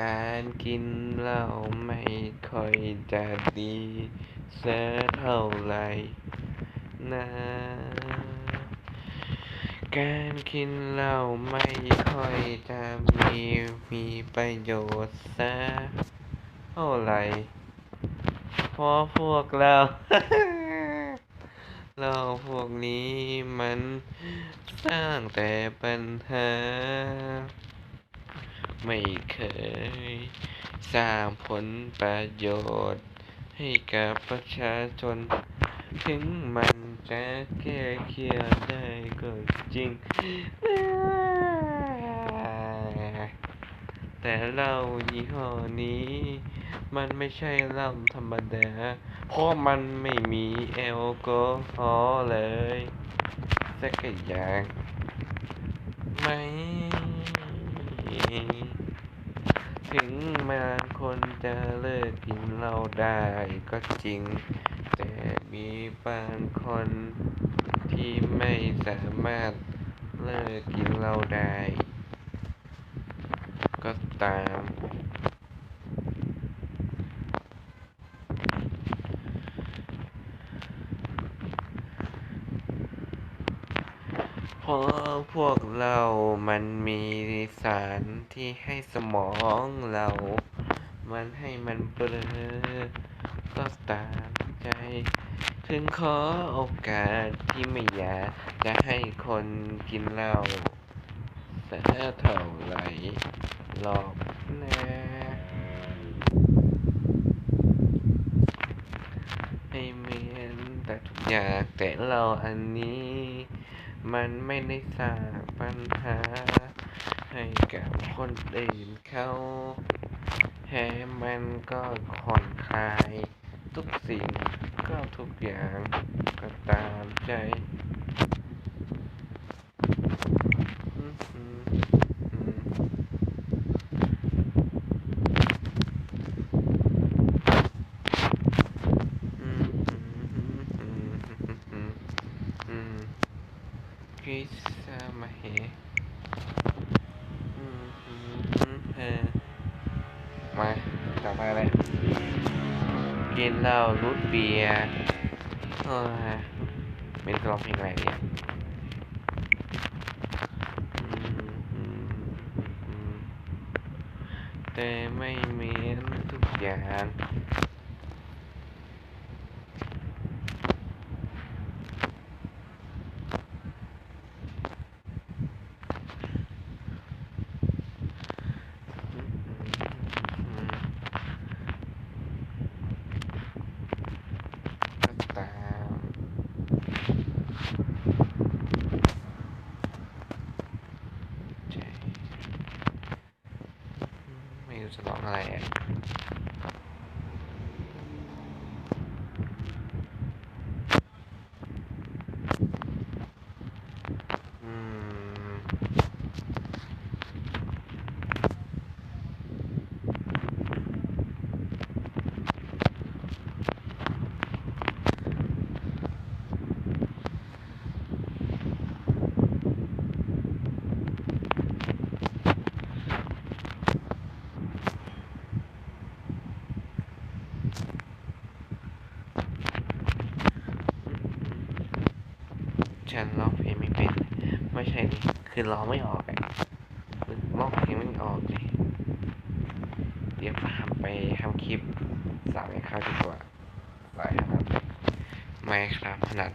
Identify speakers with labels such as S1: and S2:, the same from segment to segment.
S1: การกินเหล้าไม่ค่อยจะดีสัเท่าไหร่นะ การกินเหล้าไม่ค่อยจะมีมีประโยชน์สักเท่าไหร่เพราะพวกเรา เราพวกนี้มันสร้างแต่ปัญหา ไม่เคย สร้างผลประโยชน์ ให้กับประชาชน ถึงมันจะแก้เคียดได้ก็จริง แต่เหล้ายี่ห้อนี้ มันไม่ใช่เหล้าธรรมดา เพราะมันไม่มีแอลกอฮอล์เลยสักอย่างไหม ถึงบางคนจะเลิกกินเหล้าได้ก็จริง แต่มีบางคนที่ไม่สามารถเลิกกินเหล้าได้ ก็ตาม เพราะพวกเรามันมีสารที่ให้สมองเรา มันให้มันเบลอก็ตามใจ ถึงขอโอกาสที่ไม่อยากจะให้คนกินเหล้าสักเท่าไหร่หรอกนะให้เหมือนแต่ทุกอย่างแต่เราอันนี้ มันไม่ได้สร้างปัญหา ให้กับคนอื่นเขาแถมมันก็ผ่อนคลาย ทุกสิ่งก็ทุกอย่างก็ตามใจ ริสมาเฮอืมอืมอืมเออมาต่อไปเลยกินเหล้ารูทเบียร์เออเป็นกลองเพลงอะไรเนี่ยอืมอืมอืมแต่ไม่เหมือนทุกอย่าง 음... ฉันร้องเพลงไม่เป็น ไม่ใช่คือร้องไม่ออกอะร้องเพลงไม่ออกเลยเดี๋ยวทำไปทำคลิปสาวให้เขาดีกว่าสายขนาดไม่ครับถนัด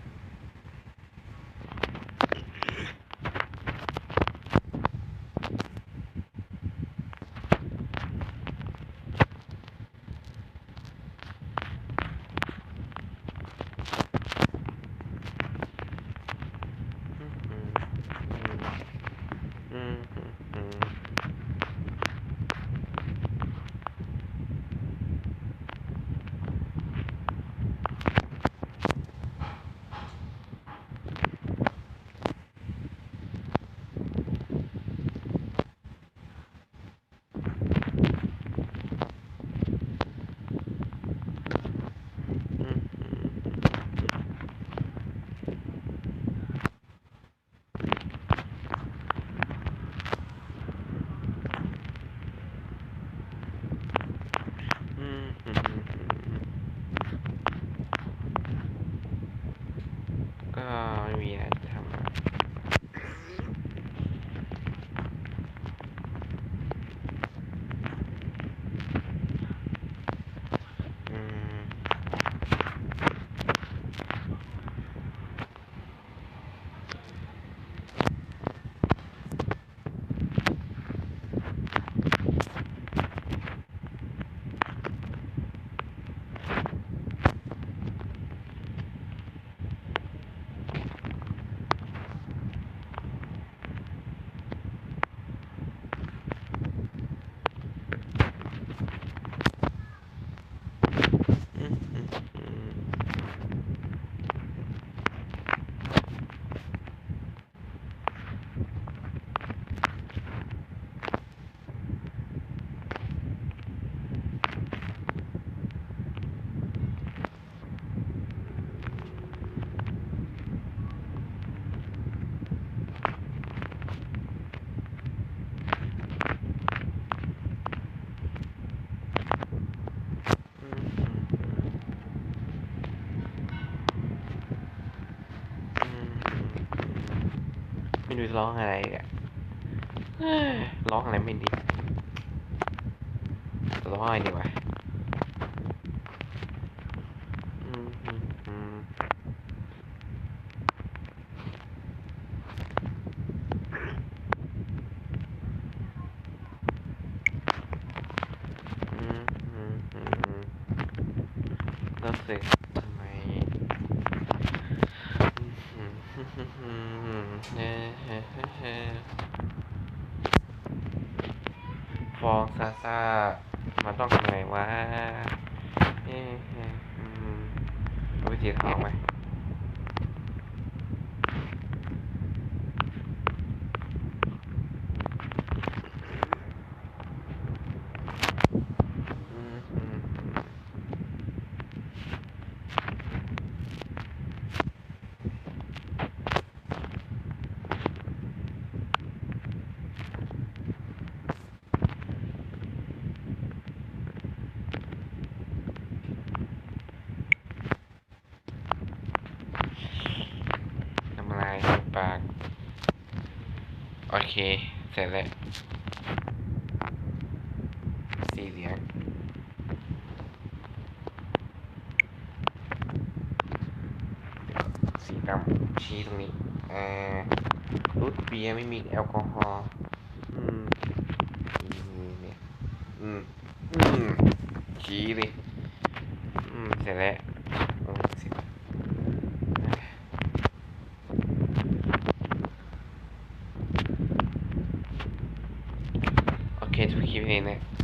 S1: ไม่รู้ร้องอะไรอะเอ้ยร้องอะไรไม่ดีร้องอะไรดีวะอืมอืมอืมอืมอืมอืมอืมรู้สึกทำไม ฟองซาซามันต้องทำไงวะเอ๊ะอุ้ยเอาวิธีทองไหมอืมอืมอืมน้ำลายใน ปาก โอเค เสร็จแล้ว สีเหลืองสีดำชี้ตรงนี้อ่ารูทเบียร์ไม่มีแอลกอฮอล์อืมนี่เนี่ยอืมอืมชี้เลยอืม เสร็จแล้ว